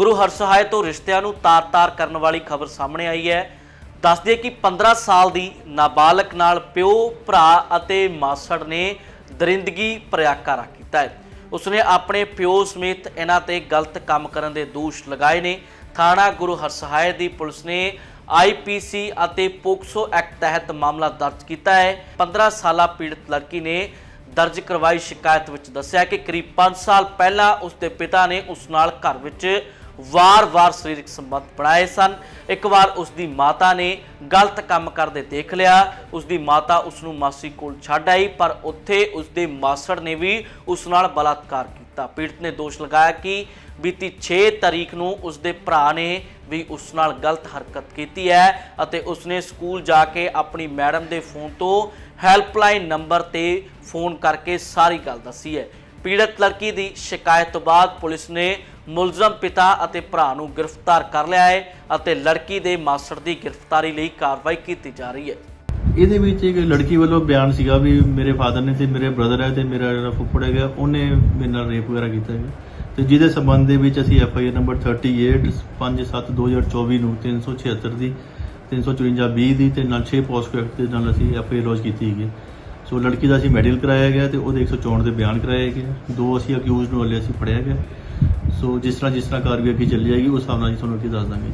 ਗੁਰੂ ਹਰਸਹਾਏ ਤੋਂ ਰਿਸ਼ਤਿਆਂ ਨੂੰ ਤਾਰ-ਤਾਰ ਕਰਨ ਵਾਲੀ ਖਬਰ ਸਾਹਮਣੇ ਆਈ ਹੈ। ਦੱਸਦੇ ਕਿ 15 ਸਾਲ ਦੀ ਨਾਬਾਲਗ ਨਾਲ ਪਿਓ, ਭਰਾ ਅਤੇ ਮਾਸੜ ਨੇ ਦਰਿੰਦਗੀ ਭਰਿਆ ਕੀਤਾ ਹੈ। ਉਸਨੇ ਆਪਣੇ ਪਿਓ ਸਮੇਤ ਇਹਨਾਂ ਤੇ ਗਲਤ ਕੰਮ ਕਰਨ ਦੇ ਦੋਸ਼ ਲਗਾਏ ਨੇ। ਥਾਣਾ ਗੁਰੂ ਹਰਸਹਾਏ ਦੀ ਪੁਲਿਸ ਨੇ ਆਈਪੀਸੀ ਅਤੇ ਪੋਕਸੋ ਐਕਟ ਤਹਿਤ ਮਾਮਲਾ ਦਰਜ ਕੀਤਾ ਹੈ। 15 ਸਾਲਾ ਪੀੜਤ ਲੜਕੀ ਨੇ ਦਰਜ ਕਰਵਾਈ ਸ਼ਿਕਾਇਤ ਵਿੱਚ ਦੱਸਿਆ ਕਿ ਕਰੀਬ 5 ਸਾਲ ਪਹਿਲਾਂ ਉਸ ਦੇ ਪਿਤਾ ਨੇ ਉਸ ਨਾਲ ਘਰ ਵਿੱਚ ਵਾਰ-ਵਾਰ ਸਰੀਰਕ ਸੰਬੰਧ ਬਣਾਏ ਸਨ। ਇੱਕ ਵਾਰ ਉਸ ਦੀ ਮਾਤਾ ਨੇ ਗਲਤ ਕੰਮ ਕਰਦੇ ਦੇਖ ਲਿਆ। ਉਸ ਦੀ ਮਾਤਾ ਉਸ ਨੂੰ ਮਾਸੀ ਕੋਲ ਛੱਡ ਆਈ, ਪਰ ਉੱਥੇ ਉਸ ਦੇ ਮਾਸੜ ਨੇ ਵੀ ਉਸ ਨਾਲ ਬਲਾਤਕਾਰ ਕੀਤਾ। ਪੀੜਤ ਨੇ ਦੋਸ਼ ਲਗਾਇਆ ਕਿ ਬੀਤੀ 6 ਤਾਰੀਖ ਨੂੰ ਉਸ ਦੇ ਭਰਾ ਨੇ ਵੀ ਉਸ ਨਾਲ ਗਲਤ ਹਰਕਤ ਕੀਤੀ ਹੈ ਅਤੇ ਉਸਨੇ ਸਕੂਲ ਜਾ ਕੇ ਆਪਣੀ ਮੈਡਮ ਦੇ ਫੋਨ ਤੋਂ ਹੈਲਪਲਾਈਨ ਨੰਬਰ ਤੇ ਫੋਨ ਕਰਕੇ ਸਾਰੀ ਗੱਲ ਦੱਸੀ ਹੈ। ਪੀੜਤ ਲੜਕੀ ਦੀ ਸ਼ਿਕਾਇਤ ਤੋਂ ਬਾਅਦ ਪੁਲਿਸ ਨੇ ਮੁਲਜ਼ਮ ਪਿਤਾ ਅਤੇ ਭਰਾ ਨੂੰ ਗ੍ਰਿਫਤਾਰ ਕਰ ਲਿਆ ਹੈ ਅਤੇ ਲੜਕੀ ਦੇ ਮਾਸੜ ਦੀ ਗ੍ਰਿਫਤਾਰੀ ਲਈ ਕਾਰਵਾਈ ਕੀਤੀ ਜਾ ਰਹੀ ਹੈ। ਇਹਦੇ ਵਿੱਚ ਇੱਕ ਲੜਕੀ ਵੱਲੋਂ ਬਿਆਨ ਸੀਗਾ ਵੀ ਮੇਰੇ ਫਾਦਰ ਨੇ ਤੇ ਮੇਰੇ ਬ੍ਰਦਰ ਹੈ ਤੇ ਮੇਰਾ ਜਿਹੜਾ ਫੁੱਫੜ ਹੈਗਾ, ਉਹਨੇ ਮੇਰੇ ਨਾਲ ਰੇਪ ਵਗੈਰਾ ਕੀਤਾ ਹੈਗਾ। ਤੇ ਜਿਹਦੇ ਸਬੰਧ ਦੇ ਵਿੱਚ ਅਸੀਂ ਐਫ ਆਈ ਆਰ ਨੰਬਰ 38 5/7/2024 ਨੂੰ 376 ਦੀ 354 20 ਦੀ ਤੇ ਨਾਲ 6 ਪੋਸਟ ਐਕਟ ਦੇ ਨਾਲ ਅਸੀਂ ਐਫ ਆਈ ਆਰ ਲੌਂਚ ਕੀਤੀ ਹੈਗੀ। ਸੋ ਲੜਕੀ ਦਾ ਅਸੀਂ ਮੈਡੀਕਲ ਕਰਾਇਆ ਗਿਆ ਤੇ ਉਹਦੇ 164 ਦੇ ਬਿਆਨ ਕਰਾਏ ਗਿਆ ਦੋ ਅਸੀਂ ਅਕਿਊਜ਼ ਨੂੰ ਹਲੇ ਅਸੀਂ ਫੜਿਆ ਗਿਆ। ਸੋ ਜਿਸ ਤਰ੍ਹਾਂ ਜਿਸ ਤਰ੍ਹਾਂ ਕਾਰਵਾਈ ਅੱਗੇ ਚੱਲੀ ਜਾਏਗੀ, ਉਸ ਹਿਸਾਬ ਨਾਲ ਅਸੀਂ ਤੁਹਾਨੂੰ ਅੱਗੇ ਦੱਸ ਦਾਂਗੇ।